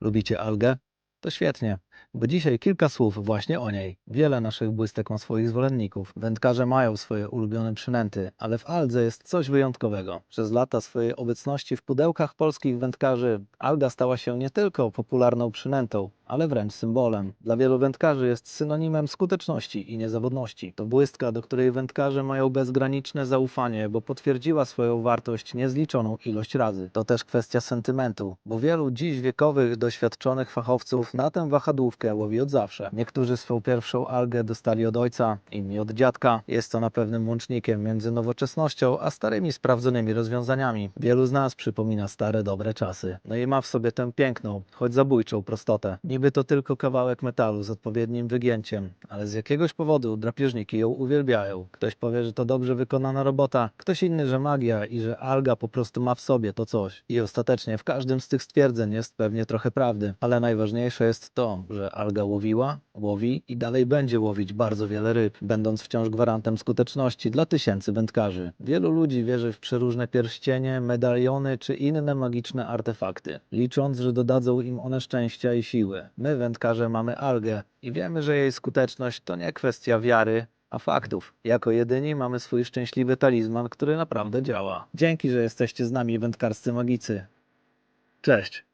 Lubicie algę? To świetnie, bo dzisiaj kilka słów właśnie o niej. Wiele naszych błystek ma swoich zwolenników. Wędkarze mają swoje ulubione przynęty, ale w aldze jest coś wyjątkowego. Przez lata swojej obecności w pudełkach polskich wędkarzy alga stała się nie tylko popularną przynętą, ale wręcz symbolem. Dla wielu wędkarzy jest synonimem skuteczności i niezawodności. To błystka, do której wędkarze mają bezgraniczne zaufanie, bo potwierdziła swoją wartość niezliczoną ilość razy. To też kwestia sentymentu, bo wielu dziś wiekowych, doświadczonych fachowców na tę wahadłówkę łowi od zawsze. Niektórzy swą pierwszą algę dostali od ojca, inni od dziadka. Jest ona pewnym łącznikiem między nowoczesnością a starymi, sprawdzonymi rozwiązaniami. Wielu z nas przypomina stare, dobre czasy. No i ma w sobie tę piękną, choć zabójczą prostotę. Niby to tylko kawałek metalu z odpowiednim wygięciem, ale z jakiegoś powodu drapieżniki ją uwielbiają. Ktoś powie, że to dobrze wykonana robota, ktoś inny, że magia i że alga po prostu ma w sobie to coś. I ostatecznie w każdym z tych stwierdzeń jest pewnie trochę prawdy, ale najważniejsze jest to, że alga łowiła, łowi i dalej będzie łowić bardzo wiele ryb, będąc wciąż gwarantem skuteczności dla tysięcy wędkarzy. Wielu ludzi wierzy w przeróżne pierścienie, medaliony czy inne magiczne artefakty, licząc, że dodadzą im one szczęścia i siły. My, wędkarze, mamy algę i wiemy, że jej skuteczność to nie kwestia wiary, a faktów. Jako jedyni mamy swój szczęśliwy talizman, który naprawdę działa. Dzięki, że jesteście z nami, wędkarscy magicy. Cześć.